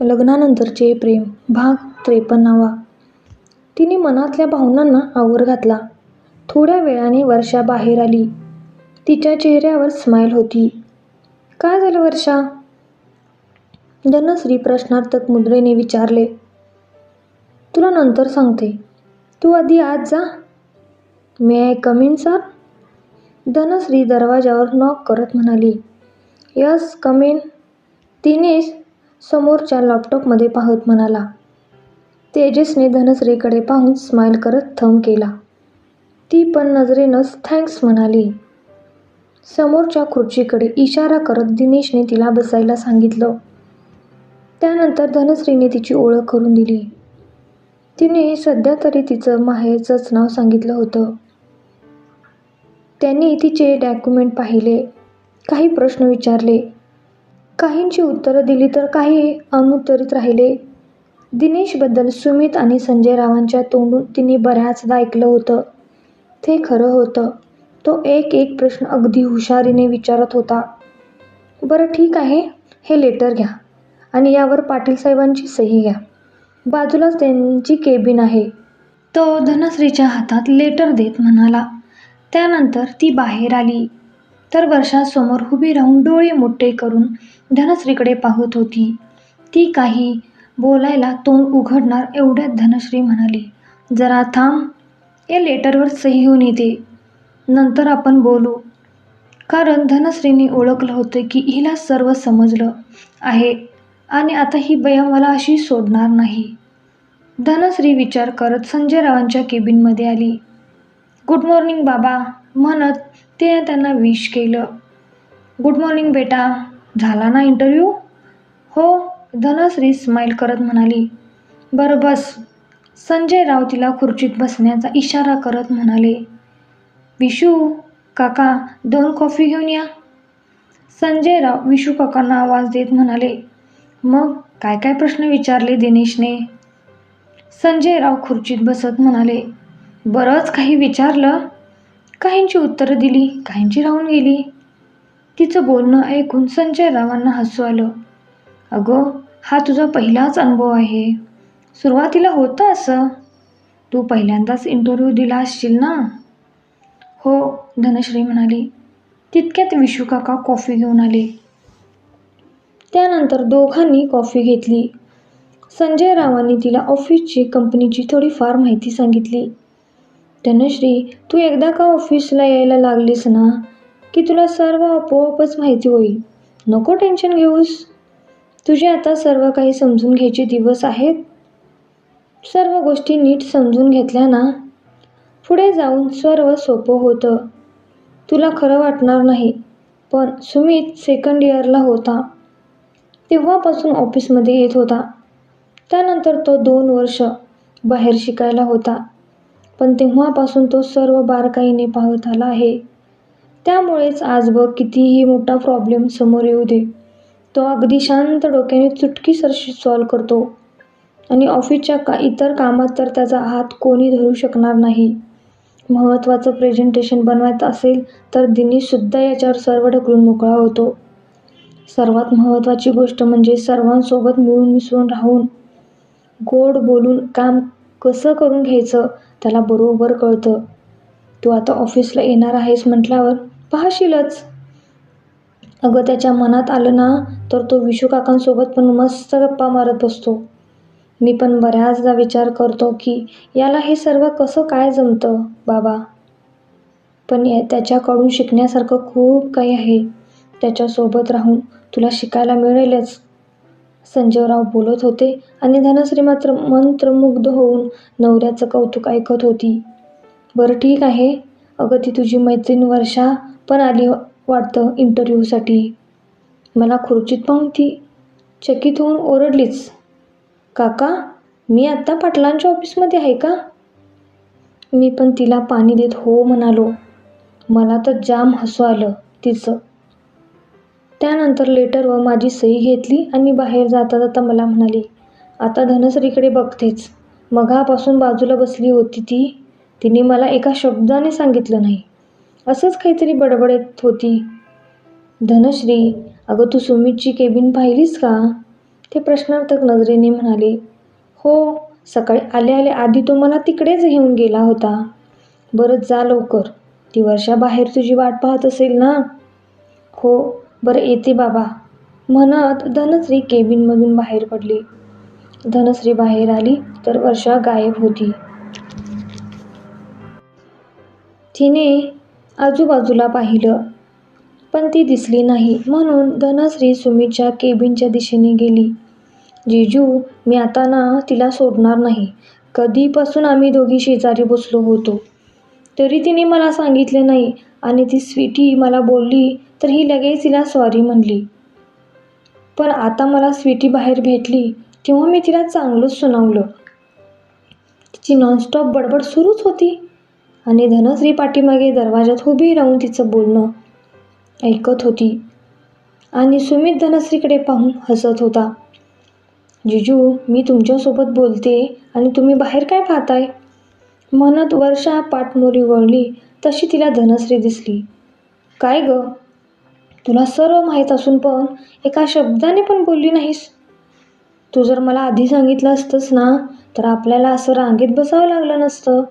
लग्नानंतरचे प्रेम भाग त्रेपन्नावा तिने मनातल्या भावनांना आवर घातला. थोड्या वेळाने वर्षा बाहेर आली. तिच्या चेहऱ्यावर स्माईल होती. काय झालं वर्षा? धनश्री प्रश्नार्थक मुद्रेने विचारले. तुला नंतर सांगते. तू आधी आज जा. May I come in sir? Dhanashree दरवाजावर नॉक करत म्हणाली. Yes come in. समोरच्या लॅपटॉपमध्ये पाहत म्हणाला. तेजसने धनश्रीकडे पाहून स्माईल करत थंब केला. ती पण नजरेनंच थँक्स म्हणाली. समोरच्या खुर्चीकडे इशारा करत दिनेशने तिला बसायला सांगितलं. त्यानंतर धनश्रीने तिची ओळख करून दिली. तिने सध्या तरी तिचं माहेरचंच नाव सांगितलं होतं. त्यांनी तिचे डॉक्युमेंट पाहिले. काही प्रश्न विचारले. काहींची उत्तरं दिली तर काही अनुत्तरित राहिले. दिनेशबद्दल सुमित आणि संजय रावांच्या तोंडून तिने बऱ्याचदा ऐकलं होतं. ते खरं होतं. तो एक एक प्रश्न अगदी हुशारीने विचारत होता. बरं ठीक आहे. हे लेटर घ्या आणि यावर पाटीलसाहेबांची सही घ्या. बाजूलाच त्यांची केबिन आहे. तो धनश्रीच्या हातात लेटर देत म्हणाला. त्यानंतर ती बाहेर आली तर वर्षा समोर उभी राहून डोळे मोठे करून धनश्रीकडे पाहत होती. ती काही बोलायला तोंड उघडणार एवढ्यात धनश्री म्हणाली, जरा थांब. या लेटरवर सही होऊन येते. नंतर आपण बोलू. कारण धनश्रीने ओळखलं होतं की हिला सर्व समजलं आहे आणि आता ही बया मला अशी सोडणार नाही. धनश्री विचार करत संजय रावांच्या केबिनमध्ये आली. गुड मॉर्निंग बाबा म्हणत तिने त्यांना विश केलं. गुड मॉर्निंग बेटा. झाला ना इंटरव्ह्यू? हो. धनश्री स्माईल करत म्हणाली. बरं बस. संजय राव तिला खुर्चीत बसण्याचा इशारा करत म्हणाले. विशू काका दोन कॉफी घेऊन या. संजय राव विशू काकांना आवाज देत म्हणाले. मग काय काय प्रश्न विचारले दिनेशने? संजय राव खुर्चीत बसत म्हणाले. बरंच काही विचारलं. काहींची उत्तरं दिली, काहींची राहून गेली. तिचं बोलणं ऐकून संजय रावांना हसू आलं. अगं हा तुझा पहिलाच अनुभव आहे. सुरुवातीला होतं असं. तू पहिल्यांदाच इंटरव्ह्यू दिला असशील ना? हो धनश्री म्हणाली. तितक्यात विशू काका कॉफी घेऊन आले. त्यानंतर दोघांनी कॉफी घेतली. संजय रावांनी तिला ऑफिसची कंपनीची थोडीफार माहिती सांगितली. धनश्री तू एकदा का ऑफिसला यायला लागलीस ना की तुला सर्व आपोआपच माहिती होईल. नको टेन्शन घेऊस. तुझे आता सर्व काही समजून घ्यायचे दिवस आहेत. सर्व गोष्टी नीट समजून घेतल्या ना पुढे जाऊन सर्व सोपं होतं. तुला खरं वाटणार नाही पण सुमित सेकंड इयरला होता तेव्हापासून ऑफिसमध्ये येत होता. त्यानंतर तो दोन वर्ष बाहेर शिकायला होता. पण तेव्हापासून तो सर्व बारकाईने पाहत आला आहे. त्यामुळेच आज बघ कितीही मोठा प्रॉब्लेम समोर येऊ दे, तो अगदी शांत डोक्याने चुटकीसरशी सॉल्व्ह करतो आणि ऑफिसच्या का इतर कामात तर त्याचा हात कोणी धरू शकणार नाही. महत्त्वाचं प्रेझेंटेशन बनवायचं असेल तर दिनेशसुद्धा याच्यावर सर्व ढकलून मोकळा होतो. सर्वात महत्त्वाची गोष्ट म्हणजे सर्वांसोबत मिळून मिसळून राहून, गोड बोलून काम कसं करून घ्यायचं त्याला बरोबर कळतं. तू आता ऑफिसला येणार आहेस म्हटल्यावर पाहशीलच. अगं त्याच्या मनात आलं ना तर तो विशू काकांसोबत पण मस्त गप्पा मारत बसतो. मी पण बऱ्याचदा विचार करतो की याला हे सर्व कसं काय जमतं बाबा. पण त्याच्याकडून शिकण्यासारखं खूप काही आहे. त्याच्यासोबत राहून तुला शिकायला मिळेलच. संजयराव बोलत होते आणि धनश्री मात्र मंत्रमुग्ध होऊन नवऱ्याचं कौतुक ऐकत होती. बरं ठीक आहे. अगं ती तुझी मैत्रीण वर्षा पण आली वाटतं इंटरव्ह्यूसाठी. मला खुर्चीत पाहून ती चकित होऊन ओरडलीच. काका मी आत्ता पाटलांच्या ऑफिसमध्ये आहे का? मी पण तिला पाणी देत हो म्हणालो. मला तर जाम हसू आलं तिचं. त्यानंतर लेटरवर माझी सही घेतली आणि बाहेर जाता जाता मला म्हणाली, आता धनश्रीकडे बघतेच. मघापासून बाजूला बसली होती ती. तिने मला एका शब्दाने सांगितलं नाही. असंच काहीतरी बडबडत होती. धनश्री अगं तू सुमितची केबिन पाहिलीस का? ते प्रश्नार्थक नजरेने म्हणाले हो सकाळी आले आले आधी तो मला तिकडेच घेऊन गेला होता बरं जा लवकर ती वर्षा बाहेर तुझी वाट पाहत असेल ना हो बरं येते बाबा. म्हणत धनश्री केबिनमधून बाहेर पडली. धनश्री बाहेर आली तर वर्षा गायब होती. तिने आजूबाजूला पाहिलं पण ती दिसली नाही. म्हणून धनश्री सुमितच्या केबिनच्या दिशेने गेली. जिजू मी आता ना तिला सोडणार नाही. कधीपासून आम्ही दोघी शेजारी बसलो होतो. तरी तिने मला सांगितले नाही आणि ती स्वीटी मला बोलली तर ही लगेच तिला सॉरी म्हणली. पण आता मला स्वीटी बाहेर भेटली तेव्हा मी तिला चांगलंच सुनावलं. तिची नॉनस्टॉप बडबड सुरूच होती आणि धनश्री पाठीमागे दरवाजात उभी राहून तिचं बोलणं ऐकत होती. आणि सुमित धनश्रीकडे पाहून हसत होता. जिजू मी तुमच्यासोबत बोलते आणि तुम्ही बाहेर काय पाहताय? म्हणत वर्षा पाठमोरी वळली तशी तिला धनश्री दिसली. काय गं? तुला सर्व माहीत असून पण एका शब्दाने पण बोलली नाहीस. तू जर मला आधी सांगितलं असतंस ना तर आपल्याला असं रांगेत बसावं लागलं नसतं.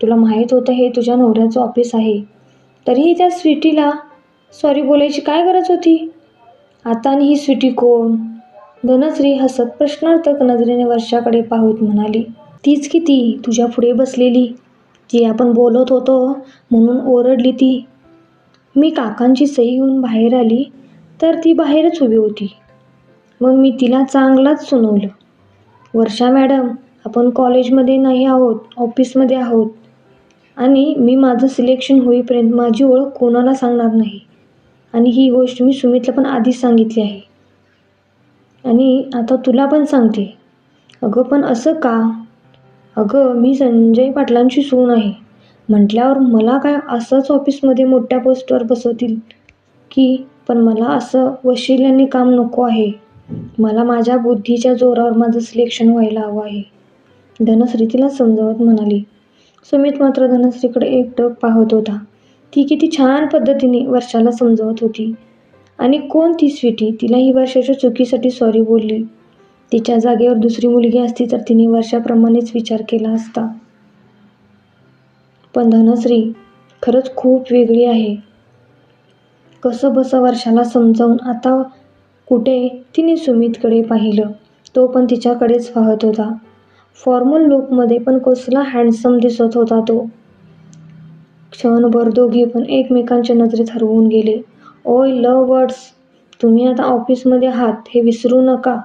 तुला माहीत होतं हे तुझ्या नवऱ्याचं ऑफिस आहे. तरीही त्या स्वीटीला सॉरी बोलायची काय गरज होती? आता आणि ही स्वीटी कोण? धनश्री हसत प्रश्नार्थक नजरेने वर्षाकडे पाहत म्हणाली तीच किती तुझ्या पुढे बसलेली जी आपण बोलत होतो म्हणून ओरडली ती. मी काकांची सही घेऊन बाहेर आली तर ती बाहेरच उभी होती. मग मी तिला चांगलाच सुनवलं. वर्षा मॅडम आपण कॉलेजमध्ये नाही आहोत ऑफिसमध्ये आहोत. आणि मी माझं सिलेक्शन होईपर्यंत माझी ओळख कोणाला सांगणार नाही. आणि ही गोष्ट मी सुमितला पण आधीच सांगितली आहे. आणि आता तुला पण सांगते. अगं पण असं का? अगं मी संजय पाटलांची सून आहे. म्हटल्यावर मला काय असंच ऑफिसमध्ये मोठ्या पोस्टवर बसवतील? की पण मला असं वशिल्याने काम नको आहे. मला माझ्या बुद्धीच्या जोरावर माझं सिलेक्शन व्हायला हवं आहे. धनश्री तिला समजावत म्हणाली. सुमित मात्र धनश्रीकडे एकटक पाहत होता. ती किती छान पद्धतीने वर्षाला समजवत होती. आणि कोण ती स्वीटी? तिला ही वर्षाच्या चुकीसाठी सॉरी बोलली. तिच्या जागेवर दुसरी मुलगी असती तर तिने वर्षाप्रमाणेच विचार केला असता. पण धनश्री खरंच खूप वेगळी आहे. कसं बसं वर्षाला समजावून आता कुठे तिने सुमितकडे पाहिलं तो पण तिच्याकडेच पाहत होता. फॉर्मल लुकमध्ये पण कसला हँडसम दिसत होता तो. क्षणभर दोघे पण एकमेकांच्या नजरेत हरवून गेले. ओय लव वर्ड्स तुम्ही आता ऑफिसमध्ये आहात हे विसरू नका.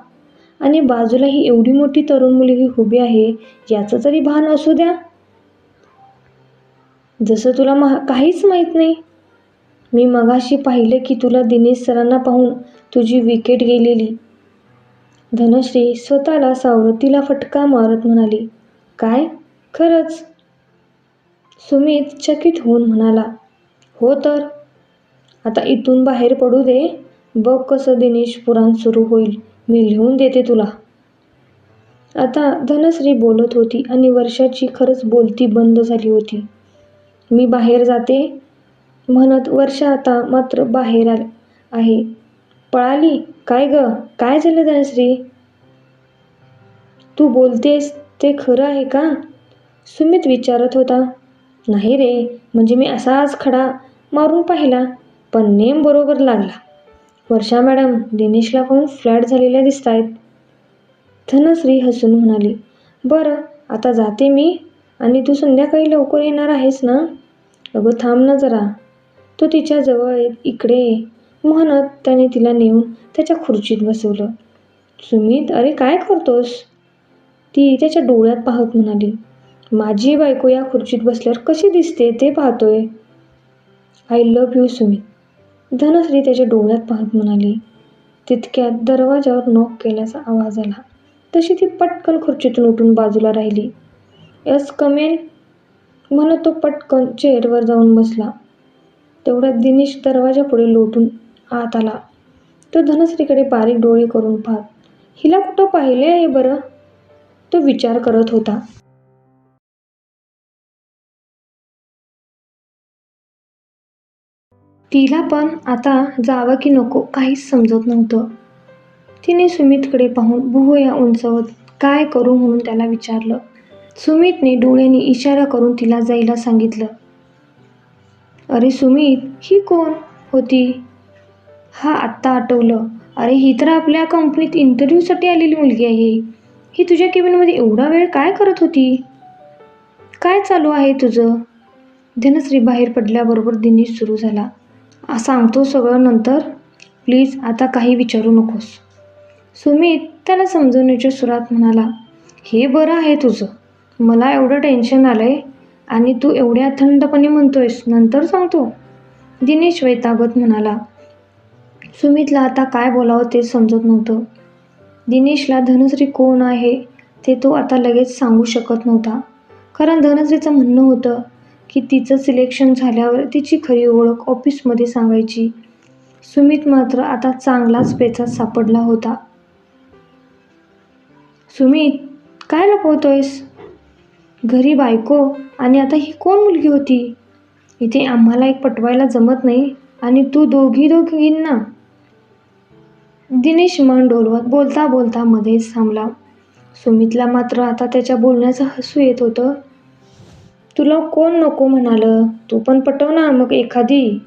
आणि बाजूला ही एवढी मोठी तरुण मुलगी उभी आहे याचं तरी भान असू द्या. जसं तुला महा काहीच माहीत नाही. मी मगाशी पाहिलं की तुला दिनेश सरांना पाहून तुझी विकेट गेलेली. धनश्री स्वतःला सावरत तिला फटका मारत म्हणाली काय? खरंच? सुमित चकित होऊन म्हणाला हो तर. आता इथून बाहेर पडू दे. बघ कसं दिनेश पुराण सुरू होईल. मी लिहून देते तुला. आता धनश्री बोलत होती आणि वर्षाची खरंच बोलती बंद झाली होती. मी बाहेर जाते? म्हणत वर्षा आता मात्र बाहेर आल आहे. पळाली? काय ग? काय झालं धनश्री? तू बोलतेस ते खरं आहे का? सुमित विचारत होता. नाही रे म्हणजे मी असाच खडा मारून पाहिला पण नेम बरोबर लागला. वर्षा मॅडम दिनेशला पाहून फ्लॅट झालेल्या दिसत आहेत धनश्री हसून म्हणाली बरं आता जाते मी. आणि तू संध्याकाळी लवकर येणार आहेस ना? अगं थांब ना जरा. तो तिच्याजवळ इकडे म्हणत त्याने तिला नेऊन त्याच्या खुर्चीत बसवलं. सुमित अरे काय करतोस? ती त्याच्या डोळ्यात पाहत म्हणाली. माझी बायको या खुर्चीत बसल्यावर कशी दिसते ते पाहतोय. I love you Sumit. Dhanashree त्याच्या डोळ्यात पाहत म्हणाली. तितक्यात दरवाजावर नॉक केल्याचा आवाज आला. तशी ती पटकन खुर्चीतून उठून बाजूला राहिली. यस कमेन म्हणत तो पटकन चेअरवर जाऊन बसला. तेवढ्यात दिनेश दरवाजापुढे लोटून आत आला. तो धनश्रीकडे बारीक डोळे करून पाहत हिला कुठं पाहिले आहे बरं? तो विचार करत होता. तिला पण आता जावं की नको काहीच समजत नव्हतं. तिने सुमितकडे पाहून भुवया उंचवत काय करू? म्हणून त्याला विचारलं. सुमितने डोळ्यांनी इशारा करून तिला जायला सांगितलं. अरे सुमित ही कोण? होती. हा आत्ता आठवलं. अरे ही तर आपल्या कंपनीत इंटरव्ह्यूसाठी आलेली मुलगी आहे. ही तुझ्या केबिनमध्ये एवढा वेळ काय करत होती? काय चालू आहे तुझं? धनश्री बाहेर पडल्याबरोबर दिनेश सुरू झाला. सांगतो सगळं नंतर. प्लीज आता काही विचारू नकोस. सुमित त्याला समजवण्याच्या सुरात म्हणाला हे बरं आहे तुझं. मला एवढं टेन्शन आलं आहे आणि तू एवढ्या थंडपणे म्हणतो आहेस नंतर सांगतो. दिनेश वैतागत म्हणाला सुमितला आता काय बोलावं ते समजत नव्हतं. दिनेशला धनश्री कोण आहे ते तो आता लगेच सांगू शकत नव्हता. कारण धनश्रीचं म्हणणं होतं की तिचं सिलेक्शन झाल्यावर तिची खरी ओळख ऑफिसमध्ये सांगायची. सुमित मात्र आता चांगलाच पेचात सापडला होता. सुमित काय लपवतोयस? घरी बायको आणि आता ही कोण मुलगी होती? इथे आम्हाला एक पटवायला जमत नाही आणि तू दोघी दोघींना दिनेश मन डोलवत बोलता बोलता मध्येच थांबला. सुमितला मात्र आता त्याच्या बोलण्याचं हसू येत होतं. तुला कोण नको म्हणालं? तू पण पटव ना मग एखादी.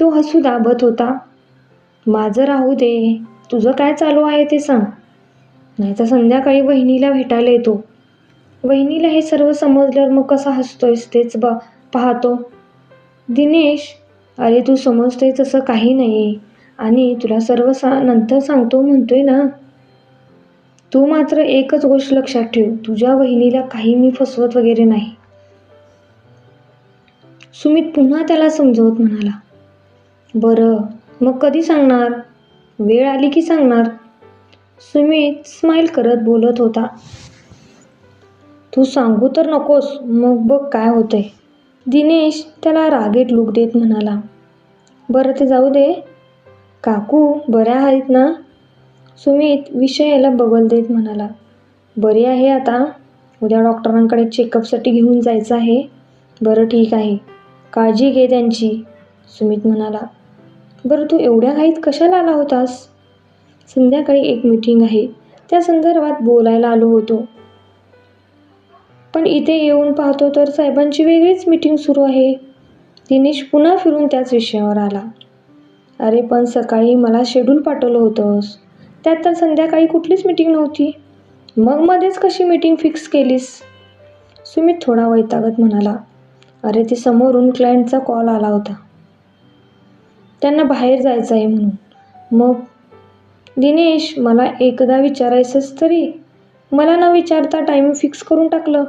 तो हसू दाबत होता. माझं राहू दे. तुझं काय चालू आहे ते सांग. नाहीतर संध्याकाळी वहिनीला भेटायला येतो. वहिनीला हे सर्व समजल्यावर मग कसा हसतोयस तेच बा पाहतो. दिनेश अरे तू समजतोय तसं काही नाही आणि तुला सर्व सा नंतर सांगतो म्हणतोय ना. तू मात्र एकच गोष्ट लक्षात ठेव तुझ्या वहिनीला काही मी फसवत वगैरे नाही. सुमित पुन्हा त्याला समजवत म्हणाला. बरं मग कधी सांगणार? वेळ आली की सांगणार? सुमित स्माईल करत बोलत होता. तू सांगू तर नकोस. मग बघ काय होतंय. दिनेश त्याला रागेट लुक देत म्हणाला. बरं ते जाऊ दे. काकू बऱ्या आहेत ना? सुमित विषयाला बगल देत म्हणाला. बरी आहे आता. उद्या डॉक्टरांकडे चेकअपसाठी घेऊन जायचं आहे. बरं ठीक आहे. काळजी घे त्यांची सुमित म्हणाला. बरं तू एवढ्या घाईत कशाला आला होतास? संध्याकाळी एक मीटिंग आहे. त्या संदर्भात बोलायला आलो होतो. पण इथे येऊन पाहतो तर साहेबांची वेगळीच मीटिंग सुरू आहे. दिनेश पुन्हा फिरून त्याच विषयावर आला. अरे पण सकाळी मला शेड्यूल पाठवलं होतंस. त्यात तर संध्याकाळी कुठलीच मीटिंग नव्हती. मग मध्येच कशी मीटिंग फिक्स केलीस? सुमित थोडा वैतागत म्हणाला. अरे ते समोरून क्लायंटचा कॉल आला होता. त्यांना बाहेर जायचं आहे म्हणून. मग दिनेश मला एकदा विचारायचंच तरी? मला न विचारता टाईम फिक्स करून टाकलं.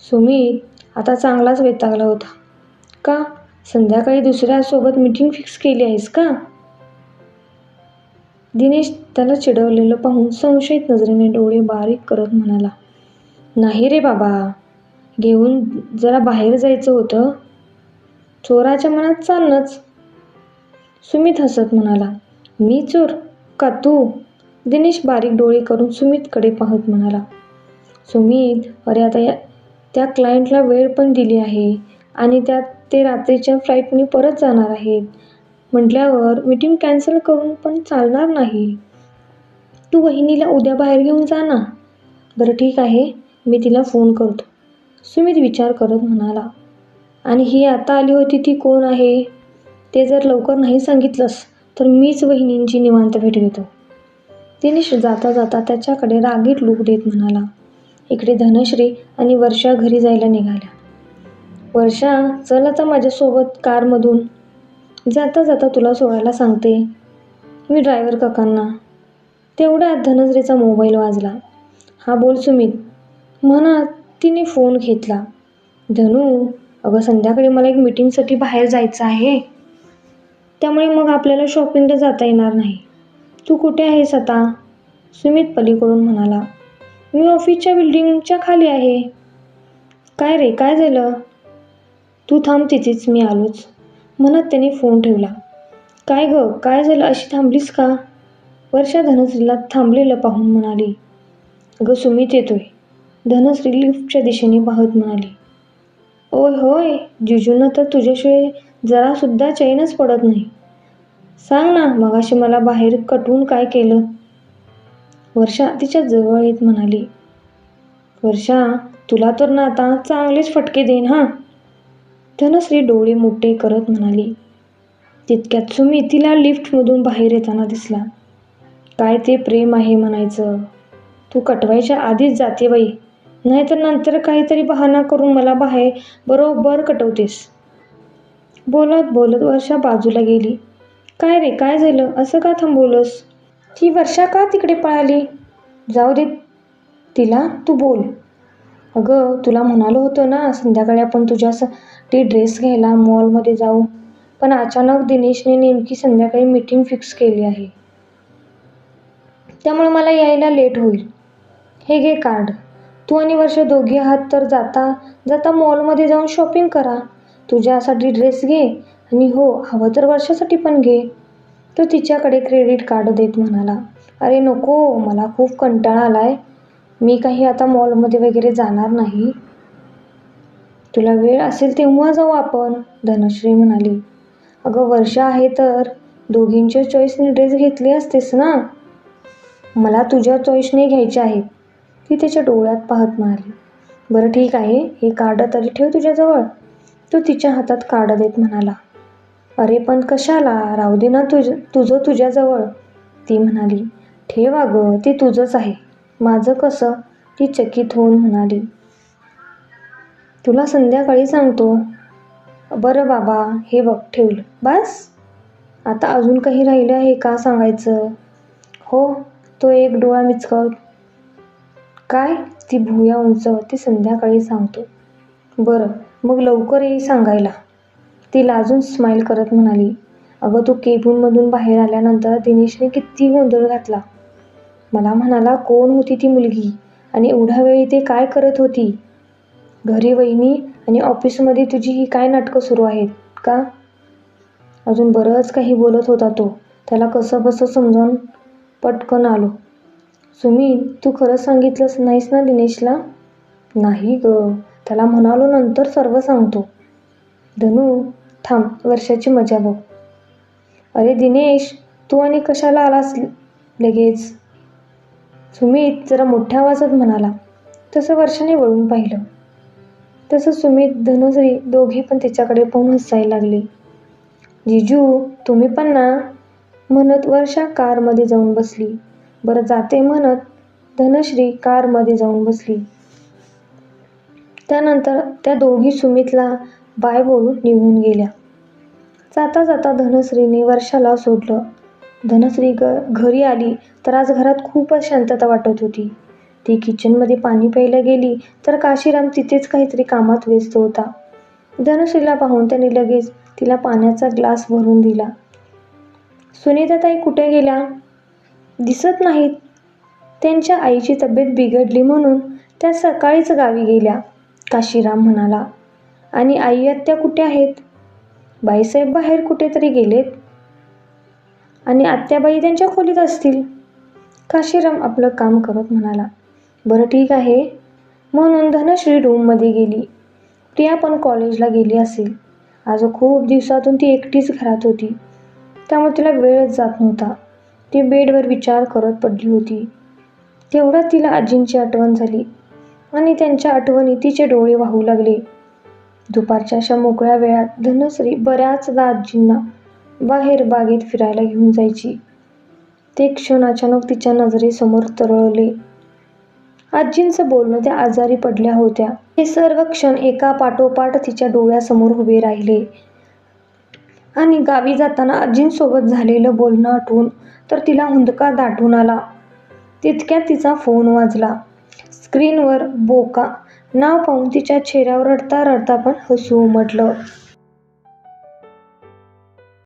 सुमित आता चांगलाच वैतागला होता. का? संध्याकाळी दुसऱ्यासोबत मीटिंग फिक्स केली आहेस का? दिनेश त्याला चिडवलेलं पाहून संशयित नजरेने डोळे बारीक करत म्हणाला नाही रे बाबा घेऊन जरा बाहेर जायचं होतं. चोराच्या मनात चालणंच. सुमित हसत म्हणाला मी चोर का तू? दिनेश बारीक डोळे करून सुमितकडे पाहत म्हणाला सुमित अरे आता या त्या क्लायंटला वेळ पण दिली आहे आणि त्यात ते रात्रीच्या फ्लाईटने परत जाणार आहेत. म्हटल्यावर मीटिंग कॅन्सल करून पण चालणार नाही. तू वहिनीला उद्या बाहेर घेऊन जा ना. बरं ठीक आहे मी तिला फोन करतो. सुमित विचार करत म्हणाला. आणि ही आता आली होती ती कोण आहे? ते जर लवकर नाही सांगितलंस तर मीच वहिनींची निवांत भेट घेतो. दिनेश जाता जाता त्याच्याकडे रागीट लूक देत म्हणाला. इकडे धनश्री आणि वर्षा घरी जायला निघाल्या. वर्षा चल आता माझ्यासोबत कारमधून. जाता जाता तुला सोडायला सांगते. मी ड्रायव्हर काकांना. तेवढ्यात धनश्रीचा मोबाईल वाजला. हा बोल सुमित. म्हणा तिने फोन घेतला. धनू अगं संध्याकाळी मला एक मीटिंगसाठी बाहेर जायचं आहे. त्यामुळे मग आपल्याला शॉपिंगला जाता येणार नाही. तू कुठे आहेस आता? सुमित पलीकडून म्हणाला. मी ऑफिसच्या बिल्डिंगच्या खाली आहे. काय रे काय झालं? तू थांब तिथेच मी आलोच. म्हणत त्याने फोन ठेवला. काय गं काय झालं? अशी थांबलीस का? वर्षा धनश्रीला थांबलेलं पाहून म्हणाली. ग सुमित येतोय. धनश्री लिफ्टच्या दिशेने पाहत म्हणाली. ओय होय जिजूंना तर तुझ्याशिवाय जरासुद्धा चैनच पडत नाही. सांग ना मगाशी मला बाहेर कटवून काय केलं? वर्षा तिच्या जवळ येत म्हणाली वर्षा तुला तर ना आता चांगलेच फटके देईन हां? धनश्री डोळे मोठे करत म्हणाली तितक्यात सुमी तिला लिफ्टमधून बाहेर येताना दिसला. काय ते प्रेम आहे म्हणायचं. तू कटवायच्या आधीच जाते बाई. नाहीतर नंतर काहीतरी बहाणा करून मला बाहेर बरोबर कटवतेस. बोलत बोलत वर्षा बाजूला गेली. काय रे काय झालं? असं का थांबवलंस? ती वर्षा का तिकडे पळाली? जाऊ दे तिला तू बोल. अगं तुला म्हणालो होतो ना संध्याकाळी आपण तुझ्यासाठी ड्रेस घ्यायला मॉलमध्ये जाऊ. पण अचानक दिनेशने नेमकी संध्याकाळी मीटिंग फिक्स केली आहे. त्यामुळे मला यायला लेट होईल. हे घे कार्ड. तू आणि वर्ष दोघी आहात तर जाता जाता मॉलमध्ये जाऊन शॉपिंग करा. तुझ्यासाठी ड्रेस घे आणि हो हवं तर वर्षासाठी पण घे. तो तिच्याकडे क्रेडिट कार्ड देत म्हणाला अरे नको मला खूप कंटाळा आलाय. मी काही आता मॉलमध्ये वगैरे जाणार नाही. तुला वेळ असेल तेव्हा जाऊ आपण धनश्री म्हणाली. अगं वर्ष आहे तर दोघींच्या चॉईसने ड्रेस घेतले असतेस ना? मला तुझ्या चॉईसने घ्यायचे आहेत. ती त्याच्या डोळ्यात पाहत म्हणाली. बरं ठीक आहे. हे कार्ड तरी ठेव तुझ्याजवळ. तो तिच्या हातात कार्ड देत म्हणाला. अरे पण कशाला? राहू दे ना तुझ तुझं तुझ्याजवळ. ती म्हणाली ठेव अगं ते तुझंच आहे. माझं कसं? ती चकित होऊन म्हणाली तुला संध्याकाळी सांगतो. बरं बाबा हे बघ ठेवलं बस. आता अजून काही राहिलं आहे का सांगायचं? हो तो एक डोळा मिचकावत. काय? ती भुया उंचवती संध्याकाळी सांगतो. बरं मग लवकर येई सांगायला. ती लाजून स्माईल करत म्हणाली अगं तू केबिनमधून बाहेर आल्यानंतर दिनेशने किती गोंधळ घातला. मला म्हणाला कोण होती ती मुलगी? आणि एवढ्या वेळी ते काय करत होती? घरी वहिनी आणि ऑफिसमध्ये तुझी ही काय नाटकं सुरू आहेत का? अजून बरंच काही बोलत होता तो. त्याला कसं बसं समजावून पटकन आलो. सुमी तू खरं सांगितलंस नाहीस ना दिनेशला? नाही ग. त्याला म्हणालो नंतर सर्व सांगतो. धनू थांब वर्षाची मजा बघ. अरे दिनेश तू आणि कशाला आलास लगेच? सुमित जरा मोठ्या आवाजात म्हणाला. तसं वर्षाने वळून पाहिलं. तसं सुमित धनुश्री दोघे पण त्याच्याकडे पाहून हसायला लागले. जिजू तुम्ही पण ना? म्हणत वर्षा कारमध्ये जाऊन बसली. बरं जाते म्हणत धनश्री कारमध्ये जाऊन बसली. त्यानंतर त्या दोघी सुमितला बाय बोलून निघून गेल्या. जाता जाता धनश्रीने वर्षाला सोडलं. धनश्री ग घरी आली तर आज घरात खूपच शांतता वाटत होती. ती किचनमध्ये पाणी प्यायला गेली तर काशीराम तिथेच काहीतरी कामात व्यस्त होता. धनश्रीला पाहून त्याने लगेच तिला पाण्याचा ग्लास भरून दिला. सुनीताताई कुठे गेल्या? दिसत नाहीत. त्यांच्या आईची तब्येत बिघडली म्हणून त्या सकाळीच गावी गेल्या काशीराम म्हणाला. आणि आई आत्या कुठे आहेत? बाईसाहेब बाहेर कुठेतरी गेलेत. आणि आत्याबाई त्यांच्या खोलीत असतील. काशीराम आपलं काम करत म्हणाला. बरं ठीक आहे. म्हणून धनश्री रूममध्ये गेली. प्रिया पण कॉलेजला गेली असेल. आज खूप दिवसातून ती एकटीच घरात होती. त्यामुळे तिला वेळच जात नव्हता. ती बेडवर विचार करत पडली होती. तेवढा तिला आजींची आठवण झाली. आणि त्यांच्या आठवणी तिचे डोळे वाहू लागले. दुपारच्या अशा मोकळ्या वेळात धनश्री बऱ्याचदा आजींना बाहेर बागेत फिरायला घेऊन जायची. ते क्षण अचानक तिच्या नजरेसमोर तरळले. आजींचं बोलणं त्या आजारी पडल्या होत्या. हे सर्व क्षण एका पाठोपाठ तिच्या डोळ्यासमोर उभे राहिले. आणि गावी जाताना आजींसोबत झालेलं बोलणं आठवून तर तिला हुंदका दाटून आला. तितक्यात तिचा फोन वाजला. स्क्रीनवर बोका नाव पाहून तिच्या चेहऱ्यावर रडता रडता पण हसू उमटलं.